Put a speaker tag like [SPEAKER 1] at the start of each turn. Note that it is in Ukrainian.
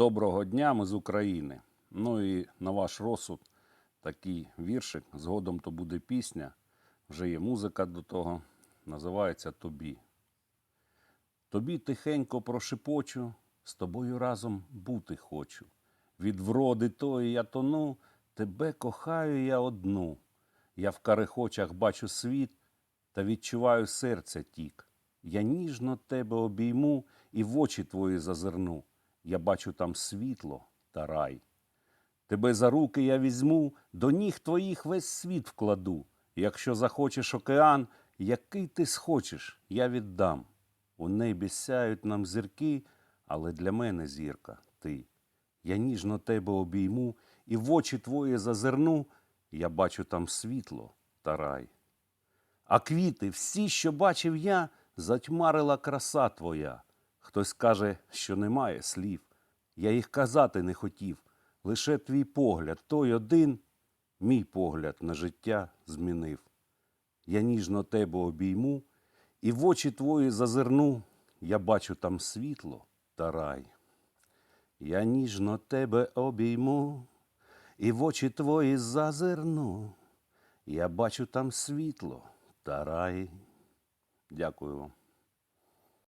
[SPEAKER 1] Доброго дня, ми з України. Ну і на ваш розсуд такий віршик. Згодом то буде пісня. Вже є музика до того. Називається Тобі. Тобі тихенько прошепочу, з тобою разом бути хочу. Від вроди тої я тону, тебе кохаю я одну. Я в карихочах бачу світ та відчуваю серця тік. Я ніжно тебе обійму і в очі твої зазирну. Я бачу там світло та рай. Тебе за руки я візьму, до ніг твоїх весь світ вкладу. Якщо захочеш океан, який ти схочеш, я віддам. У небі сяють нам зірки, але для мене зірка ти. Я ніжно тебе обійму і в очі твої зазирну, я бачу там світло та рай. А квіти, всі, що бачив я, затьмарила краса твоя. Хтось каже, що немає слів. Я їх казати не хотів. Лише твій погляд, той один, мій погляд на життя змінив. Я ніжно тебе обійму, і в очі твої зазирну, я бачу там світло та рай. Я ніжно тебе обійму, і в очі твої зазирну, я бачу там світло та рай. Дякую вам.